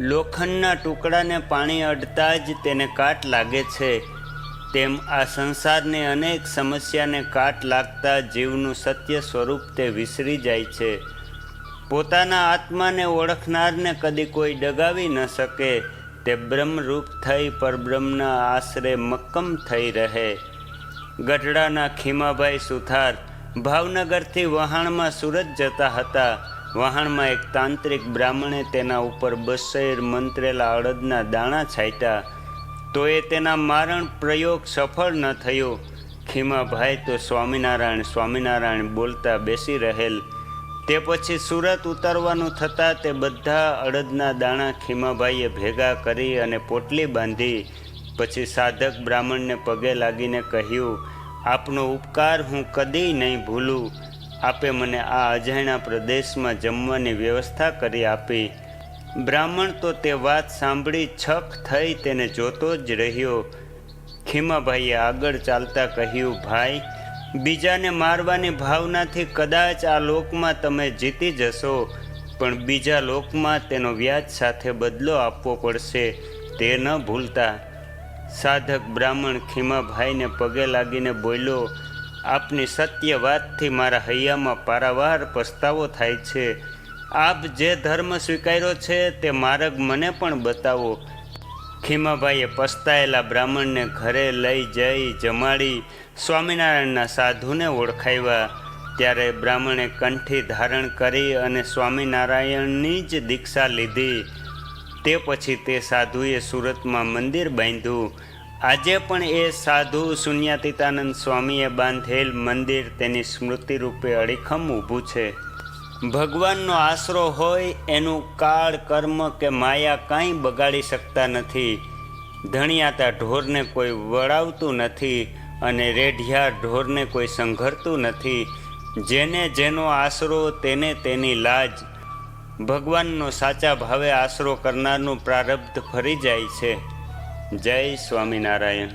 લોખંડના ટુકડાને પાણી અડતા જ તેને કાટ લાગે છે. તેમ આ સંસારની અનેક સમસ્યાને કાટ લાગતા જીવનું સત્ય સ્વરૂપ તે વિસરી જાય છે. પોતાના આત્માને ઓળખનારને કદી કોઈ ડગાવી ન શકે. તે બ્રહ્મરૂપ થઈ પરબ્રહ્મના આશરે મક્કમ થઈ રહે. ગઢડાના ખીમાભાઈ સુથાર ભાવનગરથી વહાણમાં સુરત જતા હતા. વહાણમાં એક તાંત્રિક બ્રાહ્મણે તેના ઉપર બસેર મંત્રેલા અડદના દાણા છાંટ્યા. તો એ તેના મારણ પ્રયોગ સફળ ન થયો. ખીમાભાઈ તો સ્વામિનારાયણ સ્વામિનારાયણ બોલતા બેસી રહેલ. તે પછી સુરત ઉતારવાનું થતાં તે બધા અડદના દાણા ખીમાભાઈએ ભેગા કરી અને પોટલી બાંધી. પછી સાધક બ્રાહ્મણને પગે લાગીને કહ્યું, આપનો ઉપકાર હું કદી નહીં ભૂલું. આપે મને આ અજાણ્યા પ્રદેશમાં જમવાની વ્યવસ્થા કરી આપી. બ્રાહ્મણ તો તે વાત સાંભળી છક થઈ તેને જોતો જ રહ્યો. ખીમાભાઈએ આગળ ચાલતા કહ્યું, ભાઈ, બીજાને મારવાની ભાવનાથી કદાચ આ લોકમાં તમે જીતી જશો, પણ બીજા લોકમાં તેનો વ્યાજ સાથે બદલો આપવો પડશે, તે ન ભૂલતા. સાધક બ્રાહ્મણ ખીમાભાઈને પગે લાગીને બોલ્યો આપની સત્ય વાતથી મારા હૈયામાં પારાવાર પસ્તાવો થાય છે. આપ જે ધર્મ સ્વીકાર્યો છે તે માર્ગ મને પણ બતાવો. ખીમાભાઈએ પસ્તાયેલા બ્રાહ્મણને ઘરે લઈ જઈ જમાડી સ્વામિનારાયણના સાધુને ઓળખાવ્યા. ત્યારે બ્રાહ્મણે કંઠી ધારણ કરી અને સ્વામિનારાયણની જ દીક્ષા લીધી. તે પછી તે સાધુએ સુરતમાં મંદિર બાંધ્યું. આજે પણ એ સાધુ શૂન્યાતીતાનંદ સ્વામીએ બાંધેલ મંદિર તેની સ્મૃતિ રૂપે અડીખમ ઊભું છે. ભગવાનનો આશરો હોય, એનું કાળ, કર્મ કે માયા કાંઈ બગાડી શકતા નથી. ધણિયાતા ઢોરને કોઈ વળાવતું નથી અને રેઢિયા ઢોરને કોઈ સંઘરતું નથી. જેને જેનો આશરો, તેને તેની લાજ. ભગવાનનો સાચા ભાવે આશરો કરનારનું પ્રારબ્ધ ફરી જાય છે. જય સ્વામિનારાયણ.